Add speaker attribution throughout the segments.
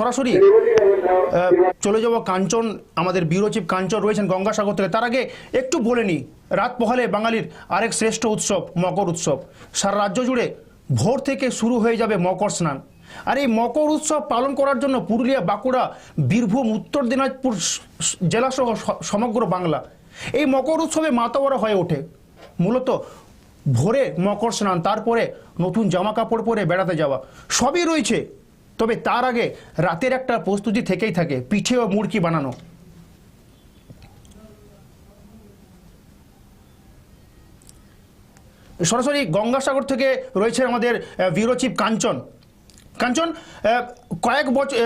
Speaker 1: সরাসরি চলে যাব কাঞ্চন, আমাদের ব্যুরো কাঞ্চন রয়েছেন গঙ্গাসাগর থেকে। তার আগে একটু বলে নিই, রাত পহলে বাঙালির আরেক শ্রেষ্ঠ উৎসব, মকর উৎসব। সারা রাজ্য জুড়ে ভোর থেকে শুরু হয়ে যাবে মকর স্নান। আর এই মকর উৎসব পালন করার জন্য পুরুলিয়া, বাঁকুড়া, বীরভূম, উত্তর দিনাজপুর জেলাসহ সমগ্র বাংলা। এই মকর উৎসবে মাতাবরা হয়ে ওঠে। মূলত ভোরে মকর স্নান, তারপরে নতুন জামা কাপড় পরে বেড়াতে যাওয়া। সবই রয়েছে তবে তার আগে রাতের একটা প্রস্তুতি থেকেই থাকে, পিঠে ও মুড়কি বানানো। সরাসরি গঙ্গাসাগর থেকে রয়েছে আমাদের ব্যুরো কাঞ্চন। কাঞ্চন কয়েক বছর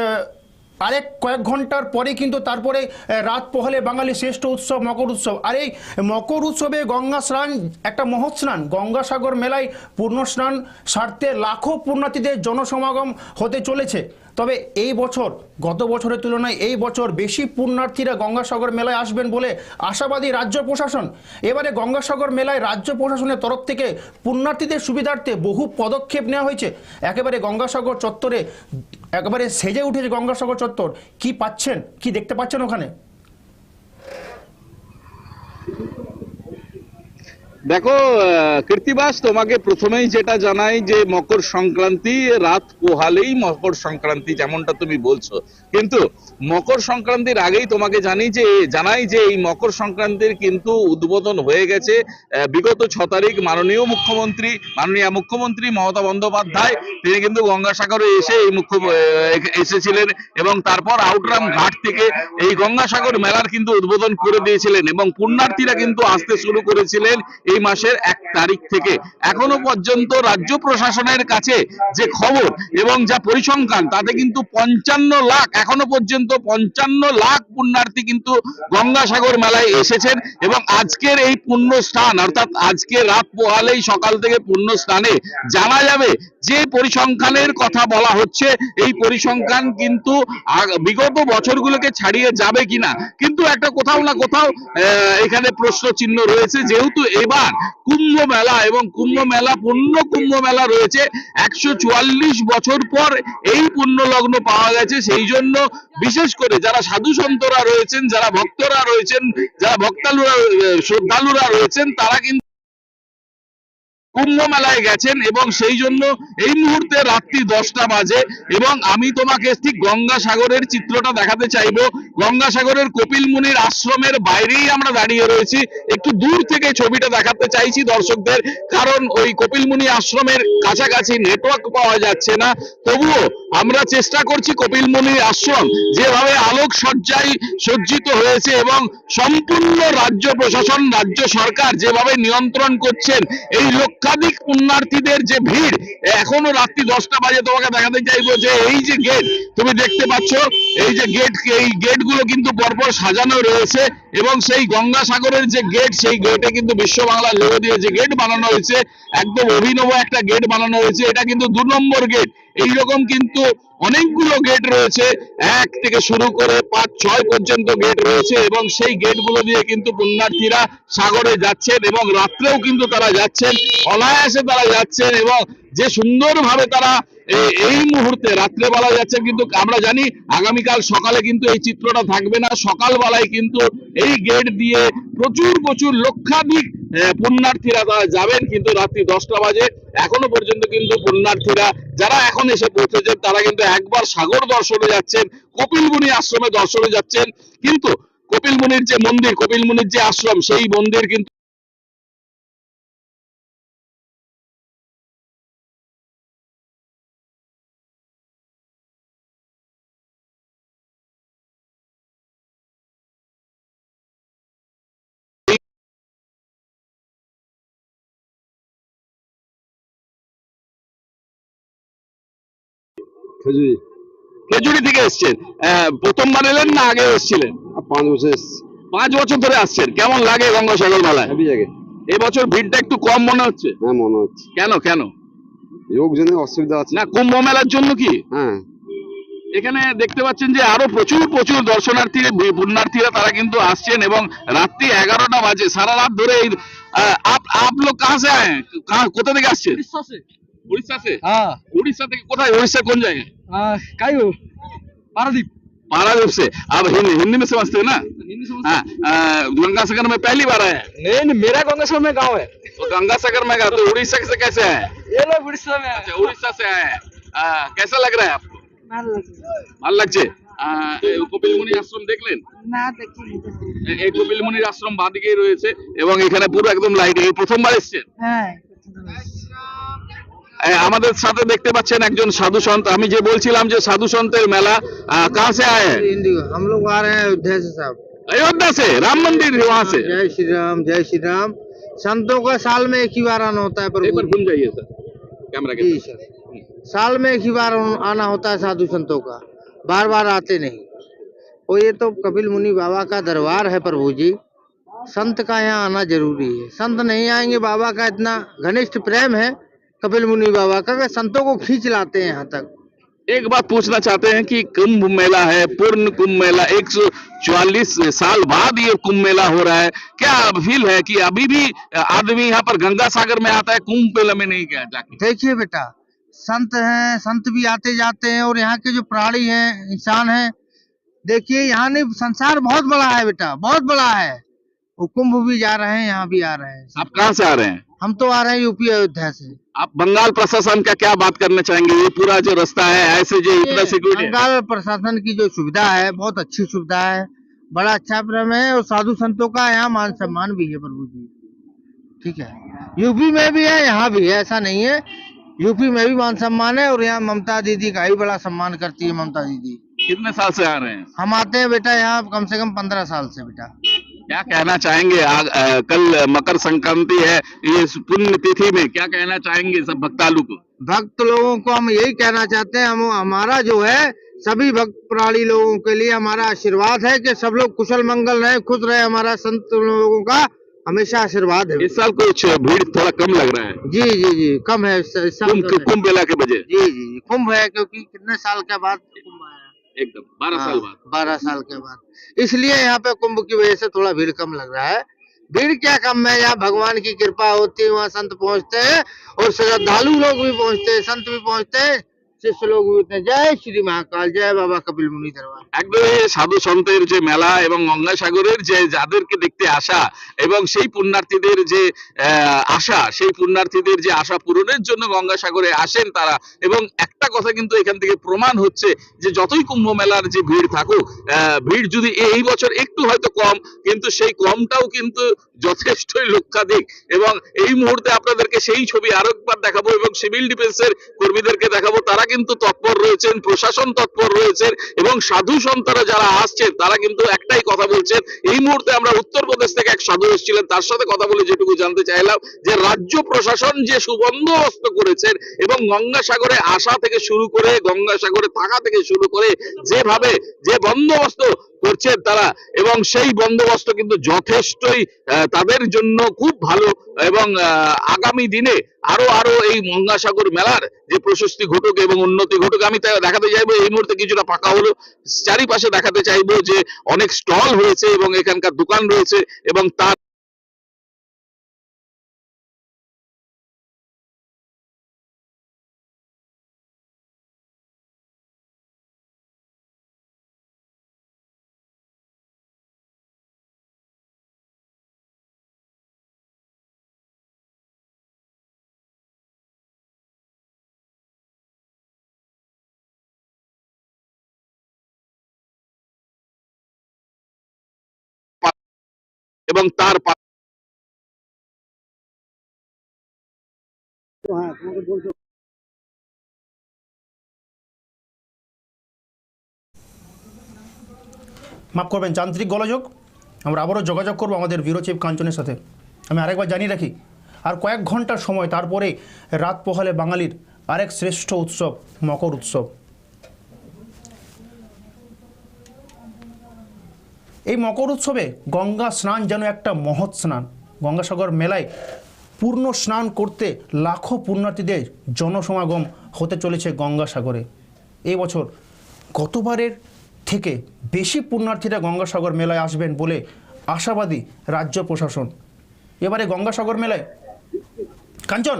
Speaker 1: আরেক কয়েক ঘণ্টার পরে কিন্তু তারপরে রাত পহলে বাঙালি শ্রেষ্ঠ উৎসব মকর উৎসব। আর এই মকর উৎসবে গঙ্গা স্নান, একটা মহৎ স্নান গঙ্গাসাগর মেলায় পূর্ণ স্নান সারতে লাখো পুণ্যার্থীদের জনসমাগম হতে চলেছে। তবে এই বছর, গত বছরের তুলনায় এই বছর বেশি পুণ্যার্থীরা গঙ্গাসাগর মেলায় আসবেন বলে আশাবাদী রাজ্য প্রশাসন। এবারে গঙ্গাসাগর মেলায় রাজ্য প্রশাসনের তরফ থেকে পুণ্যার্থীদের সুবিধার্থে বহু পদক্ষেপ নেওয়া হয়েছে। একেবারে গঙ্গাসাগর চত্বরে, একেবারে সেজে উঠেছে গঙ্গাসাগর চত্বর। কি পাচ্ছেন, কি দেখতে পাচ্ছেন ওখানে?
Speaker 2: দেখো কীর্তিবাস, তোমাকে প্রথমেই যেটা জানাই যে মকর সংক্রান্তি রাত পোহালেই মকর সংক্রান্তি যেমনটা তুমি বলছো। কিন্তু মকর সংক্রান্তির আগেই তোমাকে জানি যে, জানাই যে এই মকর সংক্রান্তির কিন্তু উদ্বোধন হয়ে গেছে বিগত ছ তারিখ মাননীয় মুখ্যমন্ত্রী মাননীয় মুখ্যমন্ত্রী মমতা বন্দ্যোপাধ্যায়, তিনি কিন্তু গঙ্গাসাগরে এসে এই মুখ্য এসেছিলেন এবং তারপর আউটরাম ঘাট থেকে এই গঙ্গাসাগর মেলার কিন্তু উদ্বোধন করে দিয়েছিলেন এবং পুণ্যার্থীরা কিন্তু আসতে শুরু করেছিলেন। এই মাসের এক তারিখ থেকে। এখনও পর্যন্ত রাজ্য প্রশাসনের কাছে যে খবর এবং যা পরিসংখ্যান, তাতে কিন্তু পঞ্চান্ন লাখ, এখনও পর্যন্ত পঞ্চান্ন লাখ পুণ্যার্থী কিন্তু গঙ্গাসাগর মেলায় এসেছেন এবং আজকের এই পুণ্য স্থান অর্থাৎ আজকে রাত পোহালেই সকাল থেকে পুণ্য স্থানে জানা যাবে যে পরিসংখ্যানের কথা বলা হচ্ছে। এই পরিসংখ্যান কিন্তু বিগত বছরগুলোকে ছাড়িয়ে যাবে কিনা। কিন্তু একটা কোথাও না কোথাও এখানে প্রশ্ন চিহ্ন রয়েছে। যেহেতু এবার কুম্ভ মেলা এবং কুম্ভ মেলা পূর্ণ কুম্ভ মেলা রয়েছে। একশো চুয়াল্লিশ বছর পর এই পূর্ণ লগ্ন পাওয়া গেছে। সেই জন্য বিশেষ করে যারা সাধু সন্তরা রয়েছেন, যারা ভক্তরা রয়েছেন, যারা ভক্তালুরা শ্রদ্ধালুরা রয়েছেন, তারা কিন্তু কুম্ভ মেলায় গেছেন এবং সেই জন্য এই মুহূর্তে রাত্রি দশটা বাজে এবং আমি তোমাকে ঠিক গঙ্গাসাগরের চিত্রটা দেখাতে চাইব। গঙ্গাসাগরের কপিল মুনির আশ্রমের বাইরেই আমরা দাঁড়িয়ে রয়েছি। একটু দূর থেকে ছবিটা দেখাতে চাইছি দর্শকদের, কারণ ওই কপিল মুনি আশ্রমের কাছাকাছি নেটওয়ার্ক পাওয়া যাচ্ছে না। তবুও আমরা চেষ্টা করছি কপিল মুনির আশ্রম যেভাবে আলোক সজ্জায় সজ্জিত হয়েছে এবং সম্পূর্ণ রাজ্য প্রশাসন, রাজ্য সরকার যেভাবে নিয়ন্ত্রণ করছেন, এই লক্ষাধিক পুণ্যার্থীদের যে ভিড়, এখনও রাত্রি দশটা বাজে, তোমাকে দেখাতে চাইব যে এই যে গেট তুমি দেখতে পাচ্ছ, এই যে গেট এই গেটগুলো কিন্তু পরপর সাজানো রয়েছে এবং সেই গঙ্গা সাগরের যে গেট সেই গেটে কিন্তু বিশ্ব বাংলা লোগো দিয়ে যে গেট বানানো হয়েছে, একদম অভিনব একটা গেট বানানো হয়েছে, এটা কিন্তু দু নম্বর গেট এইরকম কিন্তু অনেকগুলো গেট রয়েছে। এক থেকে শুরু করে পাঁচ, ছয় পর্যন্ত গেট রয়েছে এবং সেই গেটগুলো দিয়ে কিন্তু পুণ্যার্থীরা সাগরে যাচ্ছেন এবং রাত্রেও কিন্তু তারা যাচ্ছেন। অনায়াসে তারা যাচ্ছেন এবং যে সুন্দরভাবে তারা এই মুহূর্তে রাত্রে রাত্রেবেলা যাচ্ছে কিন্তু আমরা জানি আগামীকাল সকালে কিন্তু এই চিত্রটা থাকবে না। সকালবেলায় কিন্তু এই গেট দিয়ে প্রচুর প্রচুর লক্ষাধিক পুণ্যার্থীরা তারা যাবেন কিন্তু রাত্রি দশটা বাজে। এখনও পর্যন্ত কিন্তু পুণ্যার্থীরা যারা এখন এসে পৌঁছেছেন, তারা কিন্তু একবার সাগর দর্শনে যাচ্ছেন কপিল মুনি আশ্রমে দর্শনে যাচ্ছেন। কিন্তু কপিল মুনির যে মন্দির কপিল মুনির যে আশ্রম, সেই মন্দির কিন্তু
Speaker 3: খেজুরি
Speaker 2: খেজুরি থেকে এসছেন আহ, প্রথমবার এলেন না আগে এসেছিলেন
Speaker 3: আর পাঁচ বছর এসছি
Speaker 2: পাঁচ বছর ধরে আসছেন কেমন লাগে গঙ্গাসাগর মেলায়
Speaker 3: হ্যাপি জায়গায়
Speaker 2: এবছর ভিড়টা একটু কম মনে হচ্ছে
Speaker 3: হ্যাঁ মনে হচ্ছে
Speaker 2: কেন কেন
Speaker 3: লোকজনের অসুবিধা আছে
Speaker 2: না কুম্ভ মেলার জন্য কি
Speaker 3: হ্যাঁ
Speaker 2: এখানে দেখতে পাচ্ছেন যে আরো প্রচুর প্রচুর দর্শনার্থী পুণ্যার্থীরা তারা কিন্তু আসছেন এবং রাত্রি এগারোটা বাজে সারা রাত ধরে এই আহ, আপ আপ লোক কাহা সে আয়ে কাহা- কোথা থেকে আসছেন
Speaker 4: उड़ीसा से
Speaker 2: উড়িষ্যা সে
Speaker 4: हाँ
Speaker 2: উড়িষ্যা থেকে কোথায় উড়িষ্যা কোন জায়গায়
Speaker 4: हाँ कायू पारादीप
Speaker 2: पारादीप से आप हिंदी हिंदी में समझते हैं ना हाँ अ, गंगा सागर में पहली बार आए हैं।
Speaker 4: नहीं नहीं मेरा गंगेश्वर में गांव है
Speaker 2: तो गंगा सागर में गए तो उड़ीसा से कैसे आए हैं?
Speaker 4: ये लोग उड़ीसा में
Speaker 2: अच्छा उड़ीसा से आए हैं अ, कैसा लग रहा है आपको ভালো লাগছে আহ, এই কপিলমুনি আশ্রম দেখলেন
Speaker 5: না দেখিনি
Speaker 2: এ- এই কপিলমুনির আশ্রম বাদিকেই রয়েছে এবং এখানে পুরো একদম লাইট এই প্রথমবার এসেছেন
Speaker 5: হ্যাঁ
Speaker 2: এ, আমাদের সাথে দেখতে পাচ্ছেন একজন সাধু সন্ত আমি যে বলছিলাম যে সাধু সন্তের মেলা আহ, कहाँ से आए हैं
Speaker 6: इंडियो हम लोग आ रहे हैं अयोध्या से साहब
Speaker 2: अयोध्या से राम मंदिर है वहाँ से
Speaker 6: जय श्री राम जय श्री राम संतों का साल में एक ही बार आना होता है
Speaker 2: एक बार
Speaker 6: प्रभु
Speaker 2: घूम जाइए सर कैमरा के
Speaker 6: जी सर साल में एक ही बार आना होता है साधु संतों का बार बार आते नहीं और ये तो कपिल मुनि बाबा का दरबार है प्रभु जी संत का यहाँ आना जरूरी है संत नहीं आएंगे बाबा का इतना घनिष्ठ प्रेम है कपिल मुनि बाबा का संतों को खींच लाते हैं यहाँ तक।
Speaker 2: एक बात पूछना चाहते हैं कि कुंभ मेला है पूर्ण कुंभ मेला एक सौ चौवालीस साल बाद ये कुंभ मेला हो रहा है। क्या फील है कि अभी भी आदमी यहाँ पर गंगा सागर में आता है कुंभ मेला में नहीं गया जाके?
Speaker 6: देखिए बेटा संत हैं संत भी आते जाते हैं और यहाँ के जो प्राणी हैं इंसान हैं देखिए यहाँ नहीं संसार बहुत बड़ा है बेटा बहुत बड़ा है। वो कुंभ भी जा रहे हैं यहाँ भी आ रहे हैं।
Speaker 2: आप कहाँ से आ रहे हैं?
Speaker 6: हम तो आ रहे हैं यूपी अयोध्या से।
Speaker 2: आप बंगाल प्रशासन का क्या बात करना चाहेंगे? ये पूरा जो रास्ता है ऐसे जो इतना सिक्योरिटी
Speaker 6: बंगाल प्रशासन की जो सुविधा है बहुत अच्छी सुविधा है। बड़ा अच्छा प्रेम है और साधु संतों का यहाँ मान सम्मान भी है प्रभु जी। ठीक है। यूपी में भी है यहाँ भी है ऐसा नहीं है। यूपी में भी मान सम्मान है और यहाँ ममता दीदी का ही बड़ा सम्मान करती है ममता दीदी।
Speaker 2: कितने साल से आ रहे हैं?
Speaker 6: हम आते हैं बेटा यहाँ कम से कम पंद्रह साल से बेटा।
Speaker 2: क्या कहना चाहेंगे? आ, आ, कल मकर संक्रांति है ये पुण्य तिथि में क्या कहना चाहेंगे सब भक्तालु को?
Speaker 6: भक्त लोगों को हम यही कहना चाहते हैं हम हमारा जो है सभी भक्त प्राणी लोगों के लिए हमारा आशीर्वाद है कि सब लोग कुशल मंगल रहे खुश रहे हमारा संत लोगों का हमेशा आशीर्वाद है।
Speaker 2: इस साल कुछ भीड़ थोड़ा कम लग रहा है।
Speaker 6: जी जी जी कम है इस- इस साल
Speaker 2: कुंभ मेला के वजह
Speaker 6: जी जी कुंभ है क्योंकि कितने साल के बाद
Speaker 2: एकदम बारह साल बाद।
Speaker 6: बारह साल के बाद। इसलिए यहाँ पे कुंभ की वजह से थोड़ा भीड़ कम लग रहा है। भीड़ क्या कम है? यहाँ भगवान की कृपा होती है वहाँ संत पहुँचते हैं और श्रद्धालु लोग भी पहुँचते हैं संत भी पहुँचते हैं। বিশেষ লোক জয় শ্রী মহাকাল জয় বাবা কপিল মুনি দরবার।
Speaker 2: একদম সাধু সন্তের যে মেলা এবং গঙ্গাসাগরের যে যাদেরকে দেখতে আসা এবং সেই পুণ্যার্থীদের যে আশা, সেই পুণ্যার্থীদের যে আশা পূরণের জন্য আসেন তারা। এবং একটা কথা কিন্তু এখান থেকে প্রমাণ হচ্ছে যে যতই কুম্ভ মেলার যে ভিড় থাকুক ভিড় যদি এই বছর একটু হয়তো কম, কিন্তু সেই কমটাও কিন্তু যথেষ্টই লক্ষাধিক। এবং এই মুহূর্তে আপনাদেরকে সেই ছবি আরেকবার দেখাবো এবং সিভিল ডিফেন্সের কর্মীদেরকে দেখাবো। তারা কিন্তু তৎপর রয়েছেন, প্রশাসন তৎপর রয়েছেন এবং সাধু সন্তরা যারা আসছেন, তারা কিন্তু একটাই কথা বলছেন। এই মুহূর্তে আমরা উত্তরপ্রদেশ থেকে এক সাধু এসেছিলেন, তার সাথে কথা বলে যেটুকু জানতে চাইলাম, যে রাজ্য প্রশাসন যে সুবন্দোবস্ত করেছেন এবং গঙ্গাসাগরে আসা থেকে শুরু করে, গঙ্গাসাগরে থাকা থেকে শুরু করে যেভাবে যে বন্দোবস্ত করছেন তারা। এবং সেই বন্দোবস্ত কিন্তু যথেষ্টই তাদের জন্য খুব ভালো এবং আগামী দিনে আরও আরও এই গঙ্গাসাগর মেলার যে প্রশস্তি ঘটুক এবং উন্নতি ঘটুক, আমি তাই দেখাতে চাইব, এই মুহূর্তে কিছুটা পাকা হলো। চারিপাশে দেখাতে চাইব যে অনেক স্টল হয়েছে এবং এখানকার দোকান রয়েছে এবং তার এবং তার
Speaker 1: মাফ করবেন যান্ত্রিক গোলযোগ। আমরা আবারও যোগাযোগ করব আমাদের ব্যুরো চিফ কাঞ্চনের সাথে। আমি আরেকবার জানিয়ে রাখি আর কয়েক ঘণ্টার সময় তারপরে রাত পোহালে বাঙালির আরেক শ্রেষ্ঠ উৎসব মকর উৎসব। এই মকর উৎসবে গঙ্গা স্নান যেন একটা মহৎ স্নান। গঙ্গাসাগর মেলায় পূর্ণ স্নান করতে লাখো পুণ্যার্থীদের জনসমাগম হতে চলেছে গঙ্গাসাগরে। এই বছর গতবারের থেকে বেশি পুণ্যার্থীরা গঙ্গাসাগর মেলায় আসবেন বলে আশাবাদী রাজ্য প্রশাসন। এবারে গঙ্গাসাগর মেলায় কাঞ্চন,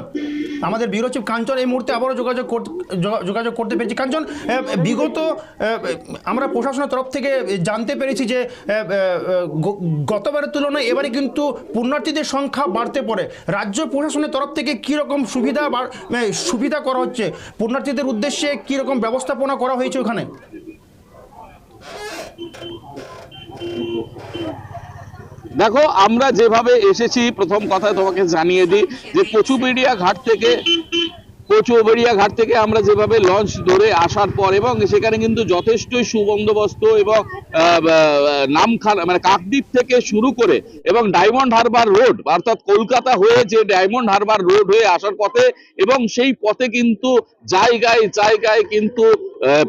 Speaker 1: আমাদের ব্যুরো চিফ কাঞ্চন এই মুহূর্তে আবারও যোগাযোগ করতে যোগাযোগ করতে পেরেছি। কাঞ্চন বিগত আমরা প্রশাসনের তরফ থেকে জানতে পেরেছি যে গতবারের তুলনায় এবারে কিন্তু পুণ্যার্থীদের সংখ্যা বাড়তে পড়ে রাজ্য প্রশাসনের তরফ থেকে কীরকম সুবিধা সুবিধা করা হচ্ছে? পুণ্যার্থীদের উদ্দেশ্যে কীরকম ব্যবস্থাপনা করা হয়েছে ওখানে?
Speaker 2: দেখো আমরা যেভাবে এসেছি প্রথম কথা তোমাকে জানিয়ে দিই যে কচুপিডিয়া ঘাট থেকে কচুবেড়িয়া ঘাট থেকে আমরা যেভাবে লঞ্চ ধরে আসার পর এবং সেখানে কিন্তু যথেষ্টই সুবন্দোবস্ত এবং নামখানা মানে কাকদ্বীপ থেকে শুরু করে এবং ডায়মন্ড হারবার রোড, অর্থাৎ কলকাতা হয়ে যে ডায়মন্ড হারবার রোড হয়ে আসার পথে এবং সেই পথে কিন্তু জায়গায় জায়গায় কিন্তু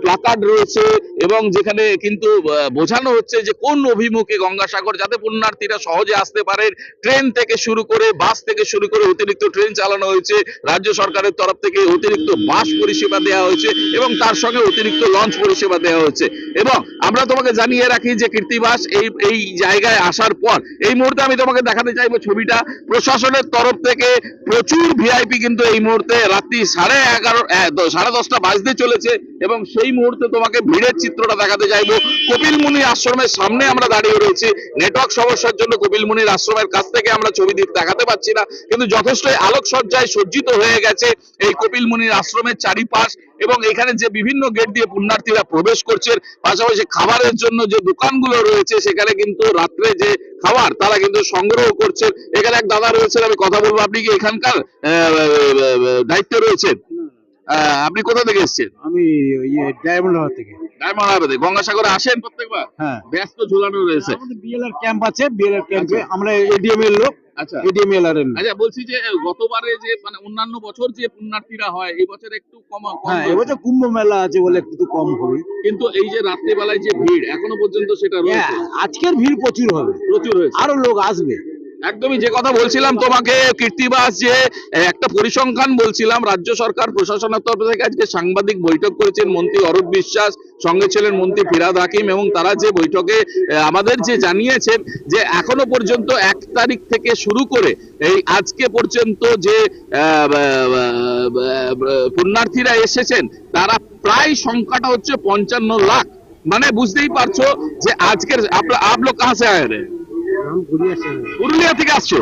Speaker 2: প্লাকার্ড রয়েছে এবং যেখানে কিন্তু বোঝানো হচ্ছে যে কোন অভিমুখে গঙ্গাসাগর যাতে পুণ্যার্থীরা সহজে আসতে পারে। ট্রেন থেকে শুরু করে, বাস থেকে শুরু করে অতিরিক্ত ট্রেন চালানো হয়েছে। রাজ্য সরকারের তরফ থেকে অতিরিক্ত বাস পরিষেবা দেওয়া হয়েছে এবং তার সঙ্গে অতিরিক্ত লঞ্চ পরিষেবা দেওয়া হচ্ছে এবং আমরা তোমাকে জানিয়ে রাখি যে কীর্তিবাস এই এই জায়গায় আসার পর, এই মুহূর্তে আমি তোমাকে দেখাতে চাইব ছবিটা। প্রশাসনের তরফ থেকে প্রচুর ভিআইপি কিন্তু এই মুহূর্তে রাত্রি সাড়ে এগারো সাড়ে দশটা বাজতে চলেছে এবং সেই মুহূর্তে তোমাকে ভিড়ের চিত্রটা দেখাতে চাইব। কপিল মুনি আশ্রমের সামনে আমরা দাঁড়িয়ে রয়েছি। নেটওয়ার্ক সমস্যার জন্য কপিল মুনির আশ্রমের কাছ থেকে আমরা ছবি দেখাতে পাচ্ছি না। কিন্তু যথেষ্টই আলোকসজ্জায় সজ্জিত হয়ে গেছে এই কপিল মুনির আশ্রমের চারিপাশ এবং এখানে যে বিভিন্ন গেট দিয়ে পুণ্যার্থীরা প্রবেশ করছেন পাশাপাশি খাবারের জন্য যে দোকানগুলো রয়েছে সেখানে কিন্তু রাত্রে যে খাবার তারা কিন্তু সংগ্রহ করছেন। এখানে এক দাদা রয়েছেন আমি কথা বলব। আপনি কি এখানকার দায়িত্বে রয়েছেন? আপনি কোথা থেকে এসেছেন?
Speaker 5: আমি ইয়ে ডায়মন্ড হারবার থেকে।
Speaker 2: ডায়মন্ড হারবারে গঙ্গাসাগরে আসেন প্রত্যেকবার?
Speaker 5: হ্যাঁ।
Speaker 2: ব্যস্ত ঝুলানো রয়েছে।
Speaker 5: বিএলআর ক্যাম্প আছে বিএলআর ক্যাম্পে
Speaker 2: আচ্ছা।
Speaker 5: আমরা এডিএম এর লোক।
Speaker 2: আচ্ছা।
Speaker 5: এডিএম
Speaker 2: আচ্ছা বলছি যে গতবারে যে মানে অন্যান্য বছর যে পুণ্যার্থীরা হয় এই বছর একটু কম
Speaker 5: হ্যাঁ এবছর কুম্ভ মেলা আছে বলে একটু কম হবে।
Speaker 2: কিন্তু এই যে রাত্রিবেলায় যে ভিড় এখনও পর্যন্ত সেটা রয়েছে?
Speaker 5: হ্যাঁ, আজকের ভিড় প্রচুর হবে।
Speaker 2: প্রচুর হয়েছে।
Speaker 5: আরও লোক আসবে।
Speaker 2: একদমই যে কথা বলছিলাম তোমাকে, কীর্তিবাস যে একটা পরিসংখ্যান বলছিলাম, রাজ্য সরকার প্রশাসনের তরফ থেকে আজকে সাংবাদিক বৈঠক করেছেন মন্ত্রী অরূপ বিশ্বাস, সঙ্গে ছিলেন মন্ত্রী ফিরাদ হাকিম এবং তারা যে বৈঠকে আমাদের যে জানিয়েছেন যে এখনও পর্যন্ত এক তারিখ থেকে শুরু করে এই আজকে পর্যন্ত যে পুণ্যার্থীরা এসেছেন, তারা প্রায় সংখ্যাটা হচ্ছে পঞ্চান্ন লাখ। মানে বুঝতেই পারছ যে আজকের আপ লোক কাহা সে আয়ে রে। পুরুলিয়া থেকে আসছো?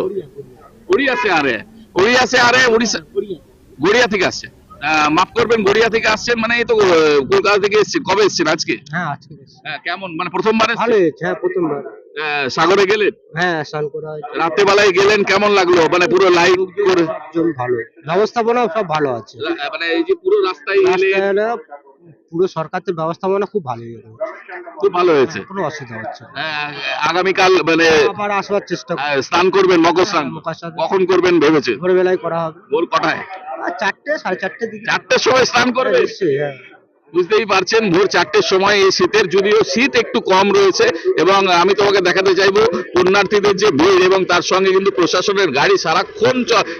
Speaker 2: আরে। আরে উড়িষ্যা গড়িয়া থেকে আসছে। মাফ করবেন গড়িয়া থেকে আসছেন মানে এই তো কলকাতা থেকে এসছেন। কবে এসছেন আজকে?
Speaker 6: হ্যাঁ আজকে
Speaker 2: হ্যাঁ, কেমন? মানে প্রথমবার
Speaker 6: ভালো হ্যাঁ প্রথমবার।
Speaker 2: সাগরে গেলেন?
Speaker 6: হ্যাঁ স্নান করা হয়েছে
Speaker 2: রাত্রেবেলায় গেলেন কেমন লাগল? মানে পুরো লাইট করে
Speaker 6: ভালো। ব্যবস্থাপনা সব ভালো আছে।
Speaker 2: মানে এই যে পুরো রাস্তায় এলেন
Speaker 6: সরকার পুরো সরকারের ব্যবস্থাপনা খুব ভালো
Speaker 2: খুব ভালো হয়েছে।
Speaker 6: কোনো অসুবিধা হচ্ছে না।
Speaker 2: আহ, আগামীকাল মানে
Speaker 6: আবার আসবার চেষ্টা
Speaker 2: আহ, স্নান করবেন মকর স্নান। কখন করবেন ভেবেছেন?
Speaker 6: ভোরবেলায় করা হবে।
Speaker 2: ভোর কটায়?
Speaker 6: চারটে সাড়ে চারটে দিকে।
Speaker 2: চারটের সময় স্নান করবেন
Speaker 6: নিশ্চয়ই হ্যাঁ।
Speaker 2: বুঝতেই পারছেন, ভোর চারটের সময় এই শীতের যদিও শীত একটু কম রয়েছে এবং আমি তোমাকে দেখাতে চাইব পুণ্যার্থীদের যে ভিড় এবং তার সঙ্গে কিন্তু প্রশাসনের গাড়ি সারাক্ষণ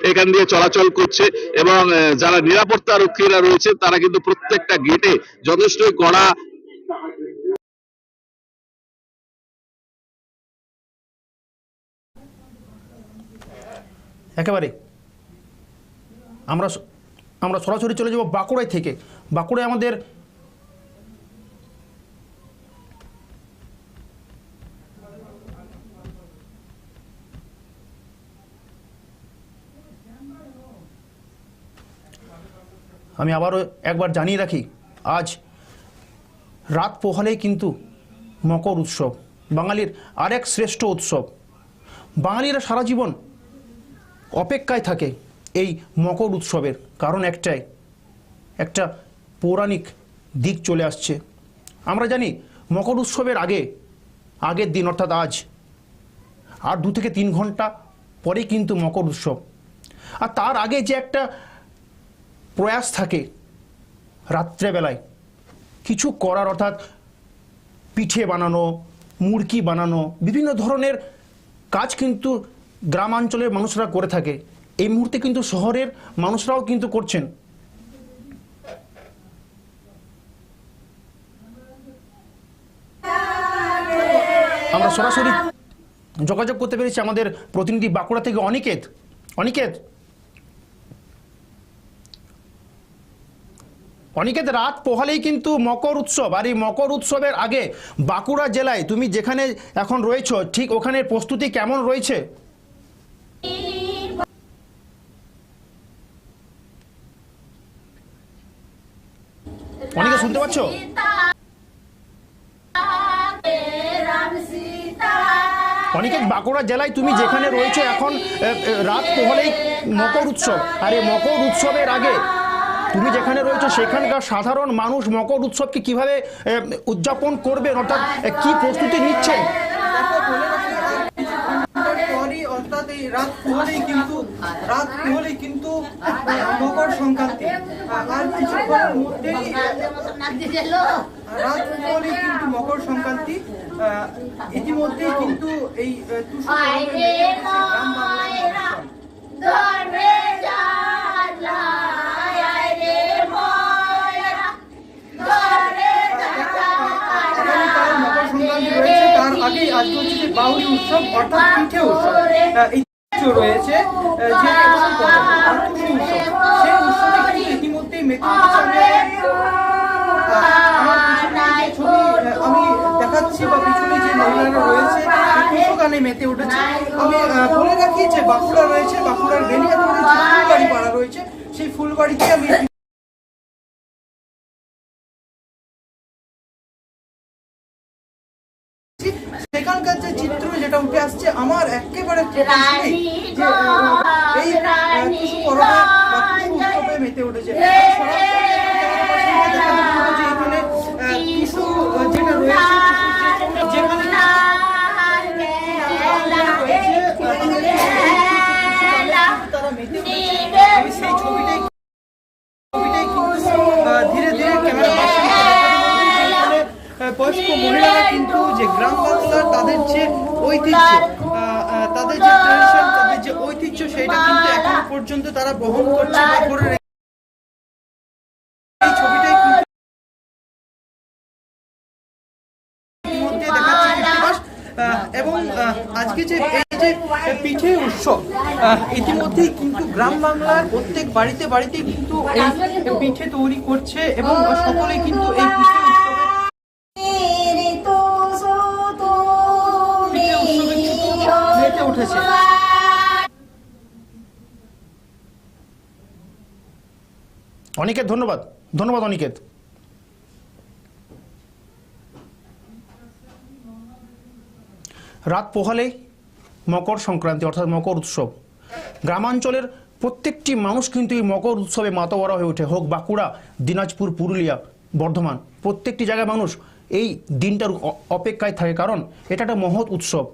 Speaker 2: এখান দিয়ে চলাচল করছে এবং যারা নিরাপত্তা রক্ষীরা রয়েছে তারা কিন্তু প্রত্যেকটা গেটে যথেষ্টই কড়া
Speaker 1: একেবারে। আমরা আমরা সরাসরি চলে যাব বাঁকুড়ায় থেকে। বাঁকুড়ায় আমাদের আমি আবারও একবার জানিয়ে রাখি, আজ রাত পোহালেই কিন্তু মকর উৎসব, বাঙালির আরেক শ্রেষ্ঠ উৎসব। বাঙালিরা সারা জীবন অপেক্ষায় থাকে এই মকর উৎসবের, কারণ একটাই, একটা পৌরাণিক দিক চলে আসছে। আমরা জানি মকর উৎসবের আগে, আগের দিন, অর্থাৎ আজ, আর দু থেকে তিন ঘণ্টা পরেই কিন্তু মকর উৎসব। আর তার আগে যে একটা প্রয়াস থাকে রাত্রেবেলায়। কিছু করার অর্থাৎ পিঠে বানানো, মুড়কি বানানো, বিভিন্ন ধরনের কাজ কিন্তু গ্রামাঞ্চলের মানুষরা করে থাকে। এই মুহূর্তে কিন্তু শহরের মানুষরাও কিন্তু করছেন। আমরা সরাসরি যোগাযোগ করতে পেরেছি আমাদের প্রতিনিধি বাঁকুড়া থেকে অনিকেত। অনিকেত? অনিকেত, রাত পোহালেই কিন্তু মকর উৎসব। আর এই মকর উৎসবের আগে বাঁকুড়া জেলায় তুমি যেখানে এখন রয়েছো, ঠিক ওখানে প্রস্তুতি কেমন রয়েছে? অনিকে শুনতে পাচ্ছ? অনিকেত, বাঁকুড়া জেলায় তুমি যেখানে রয়েছে এখন রাত পোহলেই মকর উৎসব। আর এই মকর উৎসবের আগে তুমি যেখানে রয়েছে সেখানকার সাধারণ মানুষ মকর উৎসবকে কীভাবে উদযাপন করবেন? অর্থাৎ কি প্রস্তুতি নিচ্ছেন?
Speaker 7: পরই অর্থাৎ এই রাত কিন্তু রাত কিন্তু মকর সংক্রান্তি। আর কিছুক্ষণের মধ্যেই রাত পোহালেই কিন্তু মকর সংক্রান্তি। ইতিমধ্যেই কিন্তু এই মকর সংক্রান্তি রয়েছে তার আগেই আজকে হচ্ছে যে বাউরি উৎসব অর্থাৎ পিঠে উৎসব। রয়েছে যে উৎসব সেই উৎসবে কিন্তু ইতিমধ্যেই মেতে আমি, দেখাচ্ছি বা পিছনে যে মহিলারা রয়েছে গানে মেতে উঠেছে। আমি বলে রাখি যে বাঁকুড়া রয়েছে বাঁকুড়ার বেলিয়াতোড়ে ফুলবাড়ি পাড়া রয়েছে সেই ফুলবাড়িতে আমি মেতে উঠেছে। যেটা রয়েছে যেখানে তারা মেতে উঠেছে আমি সেই ছবিটাই ছবিটাই কিন্তু ধীরে ধীরে ক্যামেরা বয়স্ক মহিলারা কিন্তু যে গ্রাম বাংলার তাদের যে ঐতিহ্য পর্যন্ত তারা বহন করছে বা করে এই ছবিটাই এবং আজকে যে এই যে পিঠে উৎসব ইতিমধ্যেই কিন্তু গ্রাম বাংলার প্রত্যেক বাড়িতে বাড়িতে কিন্তু এই পিঠে তৈরি করছে এবং সকলে কিন্তু এই পিঠে
Speaker 1: অনিকেত, ধন্যবাদ। ধন্যবাদ, অনিকেত। রাত পোহালে মকর সংক্রান্তি, অর্থাৎ মকর উৎসব। গ্রামাঞ্চলের প্রত্যেকটি মানুষ কিন্তু এই মকর উৎসবে মাতোয়ারা হয়ে ওঠে। হোক বাঁকুড়া, দিনাজপুর, পুরুলিয়া, বর্ধমান, প্রত্যেকটি জায়গায় মানুষ এই দিনটার অপেক্ষায় থাকে। কারণ এটা একটা মহৎ উৎসব।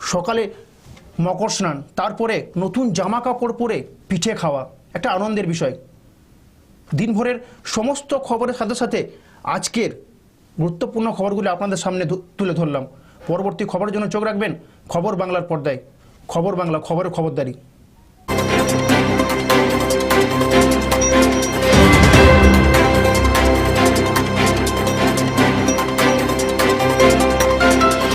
Speaker 1: সকালে মকর স্নান, তারপরে নতুন জামা কাপড় পরে পিঠে খাওয়া। একটা আনন্দের বিষয়। দিনভরের সমস্ত খবরের সাথে সাথে আজকের গুরুত্বপূর্ণ খবরগুলি আপনাদের সামনে তুলে ধরলাম। পরবর্তী খবরের জন্য চোখ রাখবেন খবর বাংলার পর্দায়। খবর বাংলা, খবরের খবরদারি।